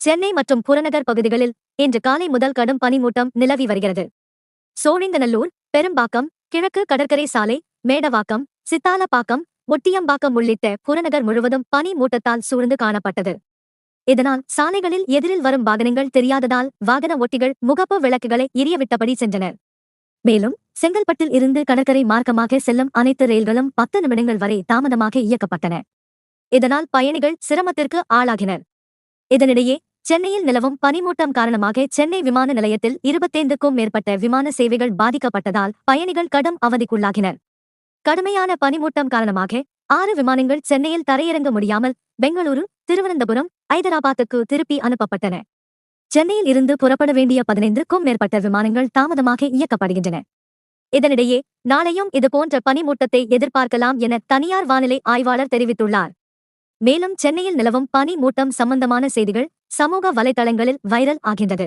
சென்னை மற்றும் புறநகர் பகுதிகளில் இன்று காலை முதல் கடும் பனிமூட்டம் நிலவி வருகிறது. சோழிங்கநல்லூர் பெரும்பாக்கம் கிழக்கு கடற்கரை சாலை மேடவாக்கம் சித்தாலப்பாக்கம் ஒட்டியம்பாக்கம் உள்ளிட்ட புறநகர் முழுவதும் பனி மூட்டத்தால் சூழ்ந்து காணப்பட்டது. இதனால் சாலைகளில் எதிரில் வரும் வாகனங்கள் தெரியாததால் வாகன ஓட்டிகள் முகப்பு விளக்குகளை எரியவிட்டபடி சென்றனர் மேலும் செங்கல்பட்டில் இருந்து கடற்கரை மார்க்கமாக செல்லும் அனைத்து ரயில்களும் பத்து நிமிடங்கள் வரை தாமதமாக இயக்கப்பட்டன. இதனால் பயணிகள் சிரமத்திற்கு ஆளாகினர். இதனிடையே சென்னையில் நிலவும் பனிமூட்டம் காரணமாக சென்னை விமான நிலையத்தில் இருபத்தைந்துக்கும் மேற்பட்ட விமான சேவைகள் பாதிக்கப்பட்டதால் பயணிகள் கடும் அவதிக்குள்ளாகினர். கடுமையான பனிமூட்டம் காரணமாக ஆறு விமானங்கள் சென்னையில் தரையிறங்க முடியாமல் பெங்களூரு திருவனந்தபுரம் ஐதராபாத்துக்கு திருப்பி அனுப்பப்பட்டன. சென்னையில் இருந்து புறப்பட வேண்டிய பதினைந்துக்கும் மேற்பட்ட விமானங்கள் தாமதமாக இயக்கப்படுகின்றன. இதனிடையே நாளையும் இதுபோன்ற பனிமூட்டத்தை எதிர்பார்க்கலாம் என தனியார் வானிலை ஆய்வாளர் தெரிவித்துள்ளார். மேலும் சென்னையில் நிலவும் பனி மூட்டம் சம்பந்தமான செய்திகள் சமூக வலைதளங்களில் வைரல் ஆகின்றது.